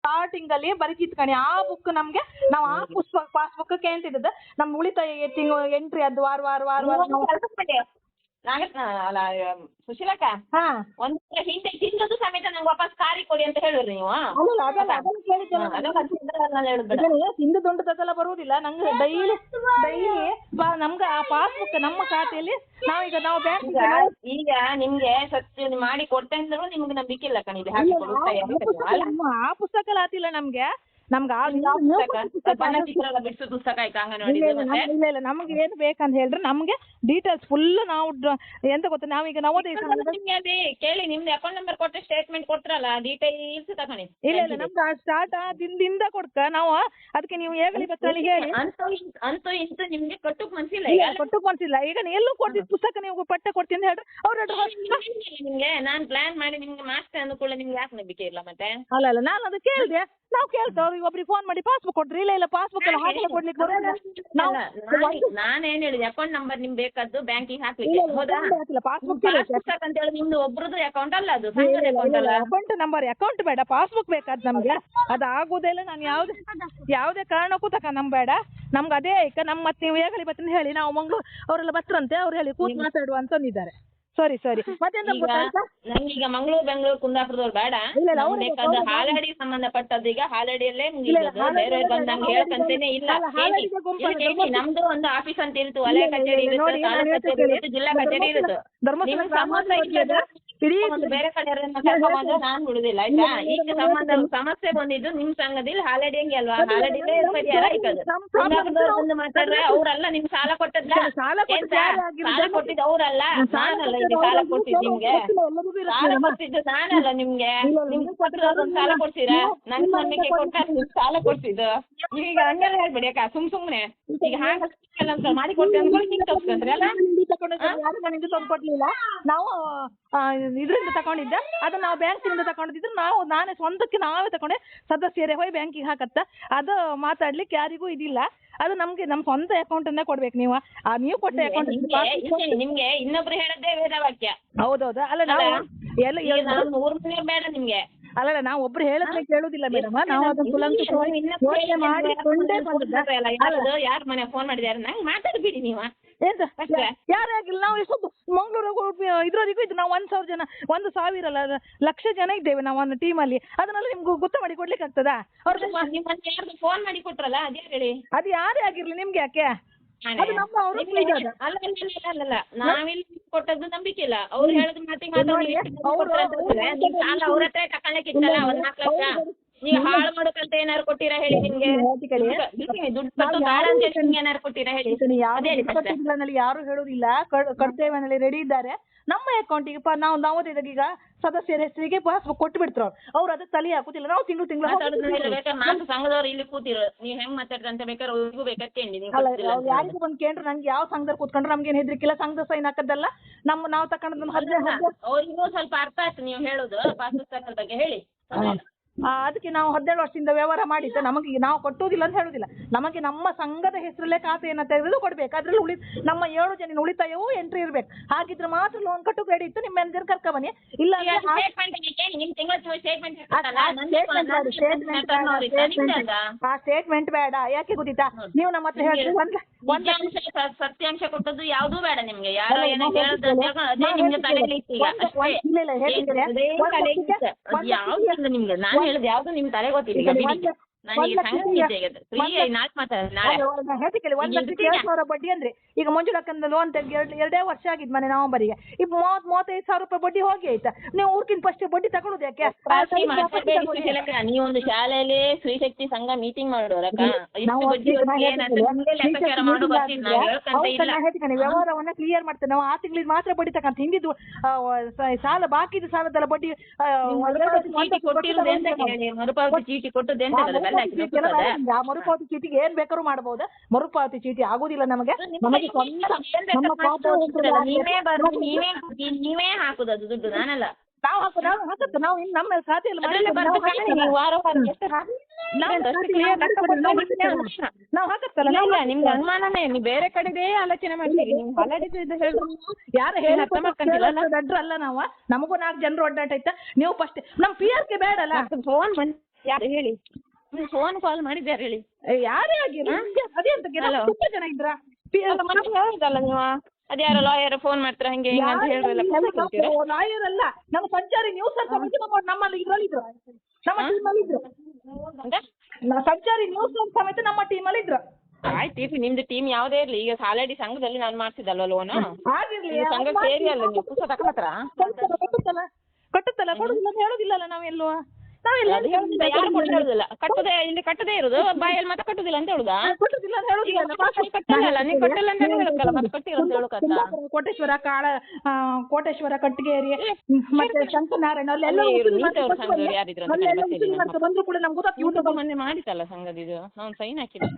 Starting ಅಲ್ಲಿ ಬರೀತಿತ್ತು ಕಣಿ. ಆ ಬುಕ್ ನಮ್ಗೆ ನಾವು ಆ ಪುಸ್ತಕ ಪಾಸ್ಬುಕ್ ಕೇಳ್ತಿದ್ದದ್ದು. ನಮ್ ಉಳಿತಾಯ ತಿಂಗಳು ಎಂಟ್ರಿ ಅದು ವಾರ ವಾರ ವಾರ ವಾರ ನಾವು ನಾಗರತ್ನ ಅಲ್ಲ ಸುಶೀಲಕ್ಕ? ಹಾ. ಒಂದು ಹಿಂದೆ ತಿಂದದ್ದು ಸಮೇತ ನಂಗೆ ವಾಪಸ್ ಕಾರಿ ಕೊಡಿ ಅಂತ ಹೇಳಿದ್ರಿ ನೀವು. ಅಲ್ಲಲ್ಲ ಅದಲ್ಲ ಅದನ್ನ ಕೇಳಿದ್ದಲ್ಲ ಅದು ಹದಿನೈದರಲ್ಲಿ ಹೇಳುದು ಬೇಡ. ಇದನ್ನ ತಿಂದು ದುಂಡು ತದೆಲ್ಲ ಬರುವುದಿಲ್ಲ ನಂಗೆ ಡೈಲಿ ಡೈಲಿ ನಮ್ಗೆ ಆ ಪಾಸ್ಬುಕ್ ನಮ್ಮ ಖಾತೆಯಲ್ಲಿ ನಾವೀಗ ನಾವು ಬ್ಯಾಂಕ್ ಈಗ ಈಗ ನಿಮ್ಗೆ ಸತ್ಯ ಮಾಡಿ ಕೊಡ್ತೇನೆ ಅಂದ್ರೂ ನಿಮ್ಗೆ ನಂಬಿಕೆ ಇಲ್ಲ ಕಣಿದೆ? ಆ ಪುಸ್ತಕ ಎಲ್ಲ ಆತಿಲ್ಲ ನಮ್ಗೆ. ನಮ್ಗೆ ಆ ಬಿಡಿಸೋ ಪುಸ್ತಕ? ಆಯ್ತು ಅಂಗನವಾಡಿ ಇಲ್ಲ ಇಲ್ಲ ನಮ್ಗೆ ನಮ್ಗೆ ಏನು ಬೇಕಂತ ಹೇಳಿದ್ರೆ ನಮ್ಗೆ ಡೀಟೇಲ್ಸ್ ಫುಲ್ ನಾವು ಎಂತ ಗೊತ್ತಾ ನಾವೀಗ ನವೋದಯ ನಿಮ್ಗೆ ಅದೇ ಕೇಳಿ ನಿಮ್ದು ಅಕೌಂಟ್ ನಂಬರ್ ಕೊಟ್ಟರೆ ಸ್ಟೇಟ್ಮೆಂಟ್ ಕೊಡ್ತಾರಲ್ಲ ಡೀಟೇಲ್ಸ್ ತಗೊಳ್ಳಿ ಇಲ್ಲ ಇಲ್ಲ ನಮ್ದು ಸ್ಟಾರ್ಟ್ ದಿನದಿಂದ ಕೊಡ್ಕ ನಾವು ಅದಕ್ಕೆ ನೀವು ಹೇಗಲಿ ಬಸ್ಸಲ್ಲಿ ಹೇಳಿ. ಅಂತೂ ಇಂತ್- ಇಂತೂ ನಿಮ್ಗೆ ಕಟ್ಟುಕ್ ಮನ್ಸಿಲ್ಲ ಇಲ್ಲ, ಈಗ ಕೊಟ್ಟು ಕೊಡ್ತಿಲ್ಲ ಈಗ ನೀ ಎಲ್ಲೂ ಕೊಡ್ತಿದ್ ಪುಸ್ತಕ ನೀವು ಪಟ್ಟ ಕೊಡ್ತೀನಿ ಅಂತ ಹೇಳ್ರಿ. ಅವ್ರ ನಿಮ್ಗೆ. ನಾನ್ ಪ್ಲಾನ್ ಮಾಡಿ ನಿಮ್ಗೆ ಮಾಸ್ಟರ್ ಅನುಕೂಲ ನಿಮ್ಗೆ ಯಾಕೆ ನಂಬಿಕೆ ಇಲ್ಲ ಮತ್ತೆ? ಅಲ್ಲ ಅಲ್ಲ ನಾನು ಅದು ಕೇಳಿದೆ ನಾವು ಕೇಳ್ತೇವೆ ಅವ್ರಿಗೆ ಒಬ್ರಿಗೆ ಫೋನ್ ಮಾಡಿ ಪಾಸ್ಬುಕ್ ಕೊಡ್ರಿ ಇಲ್ಲ ಇಲ್ಲ ಪಾಸ್ಬುಕ್ ಎಲ್ಲ ಹಾಕಿ ಕೊಡ್ಲಿಕ್ಕೆ ಬರೋದಿಲ್ಲ. ನಾವು ನಾನು ಏನ್ ಹೇಳಿದೆ ಅಕೌಂಟ್ ನಂಬರ್ ನಿಮ್ ಬೇಕಾದ್ದು ಬ್ಯಾಂಕಿಗೆ ಹಾಕ್ಲಿಕ್ಕೆ. ಹೌದಾ? ಪಾಸ್ಬುಕ್ ಪುಸ್ತಕ ಅಂತ ಹೇಳಿ ನಿಮ್ದು ಒಬ್ರದ್ದು ಅಕೌಂಟ್ ಅಲ್ಲ ಅದು ಸಂಘದ ಅಕೌಂಟ್ ಅಲ್ಲ. ಅಕೌಂಟ್ ನಂಬರ್ ಅಕೌಂಟ್ ಬೇಡ ಪಾಸ್ಬುಕ್ ಬೇಕಾದ್ ನಮ್ಗೆ. ಅದು ಆಗುದಿಲ್ಲ ನಾನು ಯಾವ್ದೇ ಯಾವುದೇ ಕಾರಣಕ್ಕೂ ತಕ ನಮ್ ಬೇಡ. ನಮ್ಗೆ ಅದೇ ಈಗ ನಮ್ಮ ಮತ್ತೆ ನೀವು ಹೇಗಲಿ ಬತ್ತಂತ ಹೇಳಿ ನಾವು ಮಂಗ್ಳೂರ್ ಅವರೆಲ್ಲ ಬತ್ತರಂತೆ ಅವ್ರು ಹೇಳಿ ಕೂತ್ ಮಾತಾಡುವ ಅಂತಂದಿದ್ದಾರೆ ಸರಿ ಸರಿ ಈಗ ಗೊತ್ತಾಯ್ತಾ ಮಂಗಳೂರು ಬೆಂಗಳೂರು ಕುಂದಾಪುರದವ್ರು ಬೇಡ. ಇಲ್ಲ, ಅವ್ರಿಗೆ ಅವ್ರಿಗೆ ಸಂಬಂಧಪಟ್ಟದ್ದು ಈಗ ಹಾಲಾಡಿಯಲ್ಲೇ ಬೇರೆ ಹಾಲಾಡಿ ಹೇಳ್ಕಂತೇನೆ ಇಲ್ಲ. ಅಲ್ಲ, ಕೇಳಿ. ಹಾಲಾಡಿಗೆ ಗುಂಪಲ್ಲ, ಇಲ್ಲಿ ಕೇಳಿ, ಧರ್ಮಸ್ಥಳ- ನಮ್ದು ಒಂದು ಆಫೀಸ್ ಅಂತ ಇರುತ್ತೆ. ವಲಯ ಇಲ್ಲ, ಇಲ್ಲ, ಕಚೇರಿ ಇಲ್ಲ, ಇರುತ್ತೆ ನೋಡಿ, ನಾನು ಹೇಳ್ತಾ ಕಚೇರಿ ಇರುತ್ತೆ ಜಿಲ್ಲಾ ಕಚೇರಿ ಇರುತ್ತೆ. ಧರ್ಮಸ್ಥಳ ನಿಮ್ಗೆ ಸಂಬಂಧ ಸಮಾಜ ಇಲ್ಲದ ಇಡೀ ಒಂದು ಬೇರೆ ಕಡೆ ಕರ್ಕೊಂಬಂದ್ರೆ ನಾನು ಬಿಡುದಿಲ್ಲ ಆಯ್ತಾ? ಈಗ ಸಂಬಂಧ ಸಮಸ್ಯೆ ಬಂದಿದ್ದು ನಿಮ್ ಸಂಘದಲ್ಲಿ ಹಾಲಾಡಿ ಹಂಗೆ ಅಲ್ವಾ? ಹಾಲಾಡಿಲೇ ಪರಿಹಾರ ಆಯ್ತದು ಕುಂದಾಪುರದವ್ರು ಬಂದು ಮಾತಾಡ್ರೆ ಅವ್ರಲ್ಲ ಸಾಲ ಕೊಟ್ಟದ್ಲ ಸಾಲ? ಸಾಲ ಕೊಟ್ಟಿದ್ದು ಅವ್ರಲ್ಲ. ಸಾಲ ನಾನಲ್ಲ ಇದು ಇಲ್ಲಿ ಸಾಲ ಕೊಟ್ಟಿದ್ದು ನಿಮ್ಗೆ ಸಾಲ. ಕೊಟ್ಟಿದ್ದು ನಾನಲ್ಲ ನಿಮ್ಗೆ. ನಿಮ್ಗೆ ಕೊಟ್ಟಿರೋದು ಸಾಲ ಕೊಡ್ತೀರಾ? ನನ್ನ ನಂಬಿಕೆ ನಿಮ್ ಸಾಲ ಕೊಡ್ತಿದ್ದು ಈಗ ಹಂಗೆಲ್ಲ ಹೇಳ್ಬೇಡಿ ಅಕ್ಕ ಸುಮ್ ಸುಮ್ನೆ. ಈಗ ಹಾಗೆ ಅಂತ ಮಾಡಿ ಕೊಡ್ತೇವೆ ಅಂದ್ಕೊಂಡು ಹಿಂಗ್ ತಪ್ಸ್ಕೊಂಡ್ರಿ ಅಲ್ಲ ನಾವು ಇದರಿಂದ ತಗೊಂಡಿದ್ದೆ. ಅದು ನಾವು ಬ್ಯಾಂಕಿನಿಂದ ತಗೊಂಡಿದ್ದು ನಾವು ನಾನೇ ಸ್ವಂತಕ್ಕೆ ನಾವೇ ತಗೊಂಡೆ. ಸದಸ್ಯರೇ ಹೋಯ್ ಬ್ಯಾಂಕಿಗೆ ಹಾಕತ್ತ. ಅದು ಮಾತಾಡ್ಲಿಕ್ಕೆ ಯಾರಿಗೂ ಇದಿಲ್ಲ. ಅದು ನಮ್ಗೆ ನಮ್ಮ ಸ್ವಂತ ಅಕೌಂಟನ್ನೇ ಕೊಡ್ಬೇಕು ನೀವು. ಆ ನೀವು ಕೊಟ್ಟ ಅಕೌಂಟ್ ನಿಮ್ಗೆ ಇನ್ನೊಬ್ರು ಹೇಳದೇ ಹೇಳದ್ದೇ ವೇದವಾಕ್ಯ. ಹೌದೌದು. ಅಲ್ಲ ನಾವು ಎಲ್ಲ ಬೇಡ ನಿಮ್ಗೆ. ಅಲ್ಲಲ್ಲ ನಾವು ಒಬ್ರು ಹೇಳದ್ರೆ ಕೇಳುದಿಲ್ಲ ಮೇಡಮ್ ನಾವು ಅದನ್ನ ಕುಲಂಕುಷವಾಗಿ ಯೋಚನೆ ಮಾಡಿಕೊಂಡೇ ಯಾರ ಮನೆ ಫೋನ್ ಮಾಡಿದ್ಯಾರ ನಂಗೆ ಮಾತಾಡ್ಬಿಡಿ ನೀವು. ಎಂತ? ಯಾರು ಆಗಿಲ್ಲ ನಾವು ಎಷ್ಟೊಂದು ಮಂಗಳೂರು ಇದ್ರವರೆಗೂ ಇದ್ದು ನಾವು ಒಂದ್ ಸಾವಿರ ಜನ ಒಂದು ಸಾವಿರ ಅಲ್ಲ ಲಕ್ಷ ಜನ ಇದ್ದೇವೆ ನಾವು ಒಂದು ಅಲ್ಲಿ. ಅದನ್ನೆಲ್ಲ ನಿಮ್ಗೆ ಗೊತ್ತ ಮಾಡಿ ಕೊಡ್ಲಿಕ್ಕೆ ಆಗ್ತದಾ? ಅವ್ರು ಫೋನ್ ಮಾಡಿ ಕೊಟ್ರಲ್ಲ ಅದೇ ಹೇಳಿ? ಅದು ಯಾರೇ ಆಗಿರ್ಲಿ ನಿಮ್ಗೆ ಯಾಕೆ? ಅದು ನಮ್ಮ ಅವರು ಅಲ್ಲ ನಾವಿಲ್ಲಿ ಕೊಟ್ಟದ್ದು ನಂಬಿಕೆ ಇಲ್ಲ. ಅವ್ರು ಹೇಳೋದು ಮಾತಿಗೆ ಅವ್ರ ಹತ್ರ ತಕೊಳ್ಳಿಕ್ಕಿತ್ತಲ್ಲ ಒಂದ್ ನಾಲ್ಕು ಲಕ್ಷ? ನೀವು ಹಾಳು ಮಾಡೋಕಂತ ಏನಾರು ಕೊಟ್ಟಿರಾ ಹೇಳಿ ನಿಮ್ಗೆ. ದುಡ್ಡು ಕಟ್ಟು ಬೇಡ ಅಂತ ಹೇಳಿ ನಿಮ್ಗೆ ಏನಾರು ಕೊಟ್ಟಿರಾ ಹೇಳಿ? ಅದೇ ಹೇಳಿ first. ಯಾರು ಯಾರು ಹೇಳುದಿಲ್ಲ. ಕಡ್ತೇವೆ ಅನ್ನಲಿ ರೆಡಿ ಇದ್ದಾರೆ. ನಮ್ಮ ಅಕೌಂಟಿಗೆ ನಾವು ನವೋದಯದಾಗ ಈಗ ಸದಸ್ಯರ ಹೆಸರಿಗೆ ಪಾಸ್ಬುಕ್ ಕೊಟ್ಟು ಬಿಡ್ತಾರ ಅವ್ರು ಅದಕ್ಕೆ ತಲೆ ಹಾಕುದಿಲ್ಲ. ನಾವು ತಿಂಗಳು ಮಾತಾಡೋದು ತಿಂಗಳು ಬೇಕಾದ್ರೆ ನಾಲ್ಕು ಸಂಘದವ್ರು ಇಲ್ಲಿ ಕೂತಿರು ನೀವು ಹೆಂಗ್ ಮಾತಾಡ್ದಂತ ಬೇಕಾದ್ರೆ ಅವ್ರಿಗೂ ಬೇಕಾದ್ರೆ ಕೇಳಿ ನೀವು ಅಲ್ಲ ಗೊತ್ತಿಲ್ಲ ಅವ್ರು ಯಾರಿಗೂ ಬಂದ್ ಕೇಂದ್ರ ನಂಗೆ ಯಾವ ಸಂಘದ ಕೂತ್ಕೊಂಡ್ರೆ ನಮ್ಗೇನು ಹೆದ್ರಿಕಿಲ್ಲ ಸಂಘದ ಸೈನ್ ಹಾಕದಲ್ಲ ನಮ್ಮ ನಾವು ತಕೊಂಡ್ ಹದಿನೈದು ಹದಿನೈದು ಅವ್ರಿಗೂ ಸ್ವಲ್ಪ ಅರ್ಥ ಆಯ್ತು ನೀವು ಹೇಳುದು. ಪಾಸ್ಬುಕ್ ಬಗ್ಗೆ ಹೇಳಿ. ಅದಕ್ಕೆ ನಾವು ಹದಿನೇಳು ವರ್ಷದಿಂದ ವ್ಯವಹಾರ ಮಾಡಿದ್ದು ನಮಗೆ ನಾವು ಕೊಟ್ಟುವುದಿಲ್ಲ ಅಂತ ಹೇಳುದಿಲ್ಲ ನಮಗೆ ನಮ್ಮ ಸಂಘದ ಹೆಸರಲ್ಲೇ ಖಾತೆಯನ್ನು ತೆಗೆದು ಕೊಡ್ಬೇಕು. ಅದ್ರಲ್ಲಿ ಉಳಿ ನಮ್ಮ ಏಳು ಜನ ಉಳಿತಾಯವೂ ಎಂಟ್ರಿ ಇರಬೇಕು. ಹಾಗಿದ್ರೆ ಮಾತ್ರ ಲೋನ್ ಕಟ್ಟು ರೆಡಿ ಇತ್ತು ನಿಮ್ಮ ಮ್ಯಾನೇಜರ್ ಕರ್ಕ ಬನ್ನಿ. ಇಲ್ಲ ಆ- ಸ್ಟೇಟ್ಮೆಂಟ್ ಬೇಡ, ಯಾಕೆ ಗೊತ್ತಿತ್ತಾ? ನೀವು ನಮ್ಮ ಹತ್ರ ಹೇಳ್ತೀವಿ ಒಂದ್ ಒಂದ್ ನಿಜಾಂಶ ಸತ್ಯಾಂಶ ಕೊಟ್ಟದ್ದು ಯಾವ್ದೂ ಬೇಡ ನಿಮ್ಗೆ. ಯಾರು ಏನೋ ನಾವು ಹೇಳೋದು ಹೇಳ್ತೀವಿ. ಹೇಳ್ಕೊಂಡು ಅದೇ ನಾವು ನಿಮ್ಗೆ ತಲೆಯಲ್ಲಿ ಇತ್ತು ಈಗ. ಅಷ್ಟೇ. ಒಂದು- ಇಲ್ಲ, ಇಲ್ಲ, ಹೇಳ್ತಿದ್ದೇನೆ. ಅದೇ ಒಂದು ತಲೆಗೆ ಲಕ್ಷಕ್ಕೆ- ಇತ್ತು. ಅದು ಒಂದು ಯಾವ್ದು ಇಲ್ಲ ನಿಮ್ಗೆ? ನಾನು ಹೇಳುದು ಯಾವ್ದು ನಿಮ್ಮ ತಲೆಗೆ ಗೊತ್ತಿಲ್ಲ ಬಿಡಿ. ನನಗೆ ಮಾತಾಡ ನಾಳೆ. ಒಂದ್ ಲಕ್ಷಕ್ಕೆ? ಸಾವಿರ ಬಡ್ಡಿ ಅಂದ್ರೆ. ಈಗ ಮಂಜುಳಕ್ಕಂದ ಲೋನ್ ತೆಗೆದು ಎರಡು ಎರಡೇ ವರ್ಷ ಆಗಿದ್ ಮನೆ ನವಂಬರಿಗೆ. ಈಗ ಮೂವತ್ ಮೂವತ್ತೈದು ಸಾವಿರ ರೂಪಾಯಿ ಬಡ್ಡಿ ಹೋಗಿ ಆಯ್ತಾ? ನೀವು ಊರ್ಕಿನ್ ಫಸ್ಟ್ ಬಡ್ಡಿ ತಗೊಳುದು ಯಾಕೆ? ನೀವೊಂದು ಶಾಲೆಯಲ್ಲಿ ಸ್ತ್ರೀಶಕ್ತಿ ಸಂಘ ಮೀಟಿಂಗ್ ಮಾಡೋರಕ್ಕ ವ್ಯವಹಾರವನ್ನ ಕ್ಲಿಯರ್ ಮಾಡ್ತೇನೆ. ನಾವು ಆ ತಿಂಗಳಿಗೆ ಮಾತ್ರ ಬಡ್ಡಿ ತಕಂತ ಹಿಂದಿದ್ದು ಸಾಲ ಬಾಕಿ ಇದ್ದ ಸಾಲದಲ್ಲ ಬಡ್ಡಿ ಮರುಪಾವತಿ ಚೀಟಿ ಕೊಟ್ಟು ಕೊಟ್ಟದ್ದು ಎಂತ ಮರುಪಾವತಿ ಚೀಟಿಗೆ ಏನ್ ಬೇಕಾದ್ರೂ ಮಾಡಬಹುದು ಮರುಪಾವತಿ ಚೀಟಿ ಆಗುದಿಲ್ಲ ನಮಗೆ. ನಮಗೆ. ನೀವೇ ಬರು ನೀವೇ ನೀವೇ ಹಾಕುದು ಅದು ದುಡ್ಡು ನಾನಲ್ಲ. ನಾವು ಹಾಕು ನಾವು ಹಾಕತ್ತೆ ನಾವು ನಮ್ಮ ಖಾತೆಯಲ್ಲಿ ವಾರ ವಾರ ಎಷ್ಟು ನಾವು ಹಾಕತ್ತಲ್ಲ ನಿಮ್ಗೆ ಅನುಮಾನನೇ ನೀವು ಬೇರೆ ಕಡೆದೇ ಆಲೋಚನೆ ಮಾಡ್ತೀರಿ ನೀವು ಹಲಡಿದ್ದು ಹೇಳಿದ್ರು ಯಾರು ಹೇಳಿ ಅರ್ಥ ಮಾಡ್ಕೊಂತಿರಲ್ಲ? ಅಡ್ರ ಅಲ್ಲ? ನಾವು. ನಮಗೂ ನಾಲ್ಕು ಜನರು ಒಡ್ಡಾಟ ಐತ ನೀವು ಫಸ್ಟ್ ನಮ್ ಪಿ ಆರ್ ಕೆ ಬೇಡಲ್ಲ ಫೋನ್ ಯಾರು ಹೇಳಿ? ನೀವು ಫೋನ್ ಕಾಲ್ ಮಾಡಿದ್ಯಾರ ಹೇಳಿ. ಯಾರೇ ಆಗಿರ್ಲಿ ಅದೇ ಅಂತ. ತುಂಬಾ ಜನ ಇದ್ರ? ಅಲ್ಲ ಹೇಳಿದಲ್ಲ ನೀವು ಅದ್ಯಾರೋ ಲಾಯರ್ ಫೋನ್ ಮಾಡ್ತಾರೆ ಹಂಗೆ ಹಿಂಗೆ ಅಂತ ಹೇಳಿದ್ರಲ್ಲ ಲಾಯರ್ ಅಲ್ಲ. ನಮ್ಮ ಸಂಚಾರಿ ನ್ಯೂಸ್ ಸಮೇತ ನಮ್ಮ ನಮ್ಮಲ್ಲಿ ಇದ್ರಲ್ಲಿ ಇದ್ರು. ನಮ್ಮ ಟೀಮಲ್ಲಿ ಇದ್ರು. ಅಂತ ನ- ಸಂಚಾರಿ ನ್ಯೂಸ್ ಸಮೇತ ನಮ್ಮ ಟೀಮಲ್ಲಿ ಇದ್ರು. ಆಯ್ತು ಇರ್ಲಿ ನಿಮ್ದು ಟೀಮ್ ಯಾವುದೇ ಇರ್ಲಿ. ಈಗ ಸಾಲಡಿ ಸಂಘದಲ್ಲಿ ನಾನು ಮಾಡ್ತಿದ್ದಲ್ವ ಲೋನ್ ಆಗಿರ್ಲಿ ಸಂಘ ಸೇರಿ ಅಲ್ಲ ನೀವು ಪುಸ್ತಕ ತಗೊಳತ್ರ ಕಟ್ಟುತ್ತಲ್ಲ ಕೊಡುದಿಲ್ಲ ಅಂತ ಹೇಳುದಿಲ್ಲಲ್ಲ ನಾವೆಲ್ಲೋ. ನಾವೆಲ್ಲ ಹೇಳುದಿಲ್ಲ ಯಾರು ಕೂಡ ಹೇಳುದಿಲ್ಲ ಕಟ್ಟದೆ ಇಲ್ಲಿ ಕಟ್ಟದೇ ಇರುದು. ಬಾಯಲ್ಲಿ ಮಾತ್ರ ಕಟ್ಟುದಿಲ್ಲ ಅಂತ ಹೇಳುದಾ? ಕೊಟ್ಟುದಿಲ್ಲ ಅಂತ ಹೇಳುದಿಲ್ಲ. ನೀ ಕಟ್ಟಲ್ಲ ನೀವು ಕಟ್ಟಲ್ಲ ಅಂತ ಹೇಳಕ್ಕಲ್ಲ ಮತ್ತೆ ಕಟ್ಟಿಲ್ಲ ಅಂತ ಕೋಟೇಶ್ವರ ಕಾಳ ಕೋಟೇಶ್ವರ ಕಟ್ಟಿಗೇರಿ ಮತ್ತೆ ಶಂಕರನಾರಾಯಣ ಅಲ್ಲೆಲ್ಲ ಯಾರಿದ್ರು ಬಂದ್ರು ಕೂಡ ನಮ್ಗೆ ಗೊತ್ತಾಗ್ತದೆ ಮೊನ್ನೆ ಮಾಡಿತಲ್ಲ ಸಂಘದ ಇದು? ಅವ್ನು ಸೈನ್ ಹಾಕಿಲ್ಲ